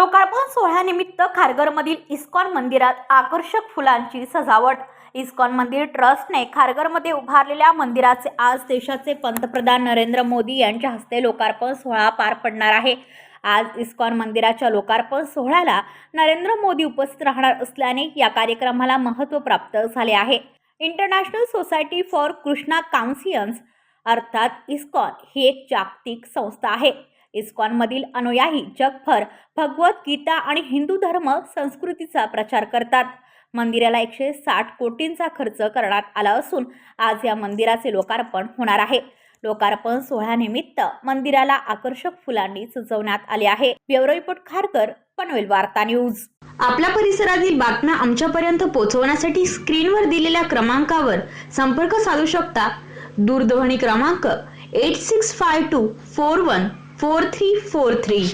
लोकार्पण सोहळ्यानिमित्त खारघरमधील इस्कॉन मंदिरात आकर्षक फुलांची सजावट. इस्कॉन मंदिर ट्रस्टने खारघरमध्ये उभारलेल्या मंदिराचे आज देशाचे पंतप्रधान नरेंद्र मोदी यांच्या हस्ते लोकार्पण सोहळा पार पडणार आहे. आज इस्कॉन मंदिराच्या लोकार्पण सोहळ्याला नरेंद्र मोदी उपस्थित राहणार असल्याने या कार्यक्रमाला महत्त्व प्राप्त झाले आहे. International society for Krishna consciousness अर्थात इस्कॉन ही एक जागतिक संस्था आहे. इस्कॉनमधील अनुयायी जगभर भगवत गीता आणि हिंदू धर्म संस्कृतीचा प्रचार करतात. मंदिराला एकशे साठ कोटींचा खर्च करण्यात आला असून आज या मंदिराचे लोकार्पण होणार आहे. लोकार्पण सोहळ्यानिमित्त मंदिराला आकर्षक फुलांनी सजवण्यात आले आहे. ब्युरो रिपोर्ट खारकर पनवेल वार्ता न्यूज. आपल्या परिसरातील बातम्या आमच्यापर्यंत पोहोचवण्यासाठी स्क्रीनवर दिलेल्या क्रमांकावर संपर्क साधू शकता. दूरध्वनी क्रमांक eight six five two four one four three four three.